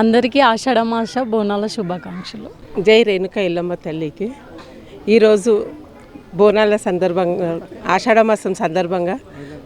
అందరికీ ఆషాఢమాస బోనాల శుభాకాంక్షలు. జై రేణుక ఇల్లమ్మ తల్లికి. ఈరోజు బోనాల సందర్భంగా ఆషాఢమాసం సందర్భంగా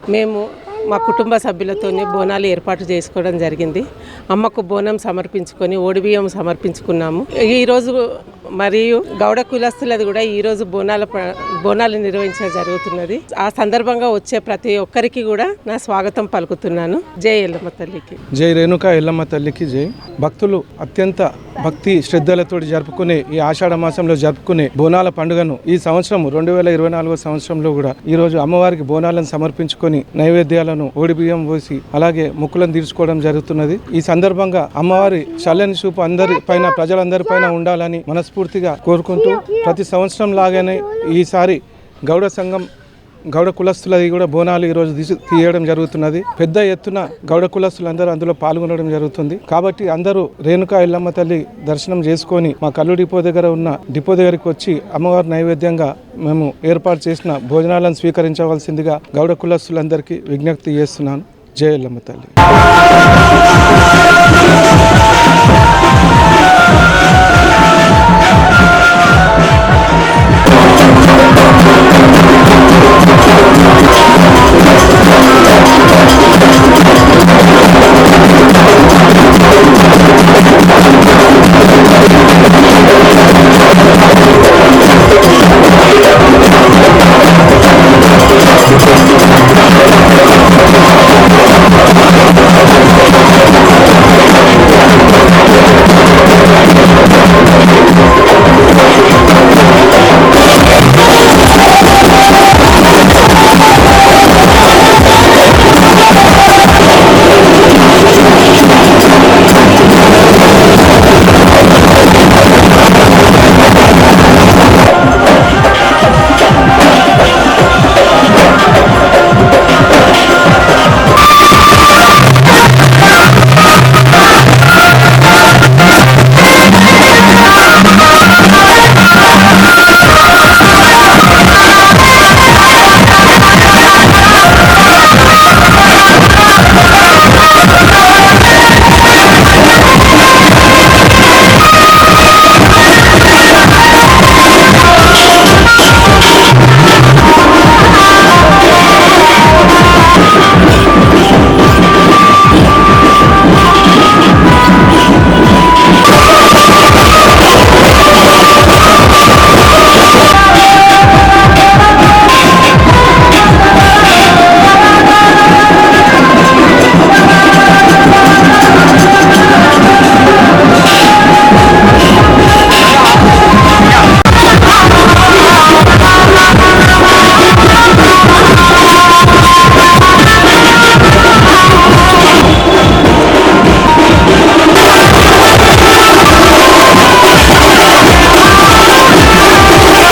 మేము మా కుటుంబ సభ్యులతోనే బోనాలు ఏర్పాటు చేసుకోవడం జరిగింది. అమ్మకు బోనం సమర్పించుకొని ఓడిబియ్యం సమర్పించుకున్నాము. ఈరోజు మరియు గౌడ కులస్తులది కూడా ఈరోజు బోనాల ప- బోనాలు నిర్వహించడం జరుగుతున్నది. ఆ సందర్భంగా వచ్చే ప్రతి ఒక్కరికి కూడా నా స్వాగతం పలుకుతున్నాను. జై ఎల్లమ్మ తల్లికి. జై రేణుక ఎల్లమ్మ తల్లికి జై. భక్తులు అత్యంత భక్తి శ్రద్ధలతో జరుపుకునే ఈ ఆషాఢ మాసంలో జరుపుకునే బోనాల పండుగను ఈ సంవత్సరం రెండు వేల ఇరవై నాలుగో సంవత్సరంలో కూడా ఈ రోజు అమ్మవారికి బోనాలను సమర్పించుకొని నైవేద్యాలను ఓడిబియ్యం పోసి అలాగే ముక్కులను తీర్చుకోవడం జరుగుతున్నది. ఈ సందర్భంగా అమ్మవారి చల్లని చూపు అందరి పైన ప్రజలందరి పైన ఉండాలని మనస్ఫూర్తిగా కోరుకుంటూ ప్రతి సంవత్సరం లాగానే ఈసారి గౌడ సంఘం గౌడ కులస్తులది కూడా బోనాలు ఈరోజు తీసి తీయడం జరుగుతున్నది. పెద్ద ఎత్తున గౌడ కులస్తులందరూ అందులో పాల్గొనడం జరుగుతుంది. కాబట్టి అందరూ రేణుకా ఎల్లమ్మ తల్లి దర్శనం చేసుకొని మా కల్లు డిపో దగ్గర ఉన్న డిపో దగ్గరికి వచ్చి అమ్మవారి నైవేద్యంగా మేము ఏర్పాటు చేసిన భోజనాలను స్వీకరించవలసిందిగా గౌడ కులస్తులందరికీ విజ్ఞప్తి చేస్తున్నాను. జయ ఎల్లమ్మ తల్లి.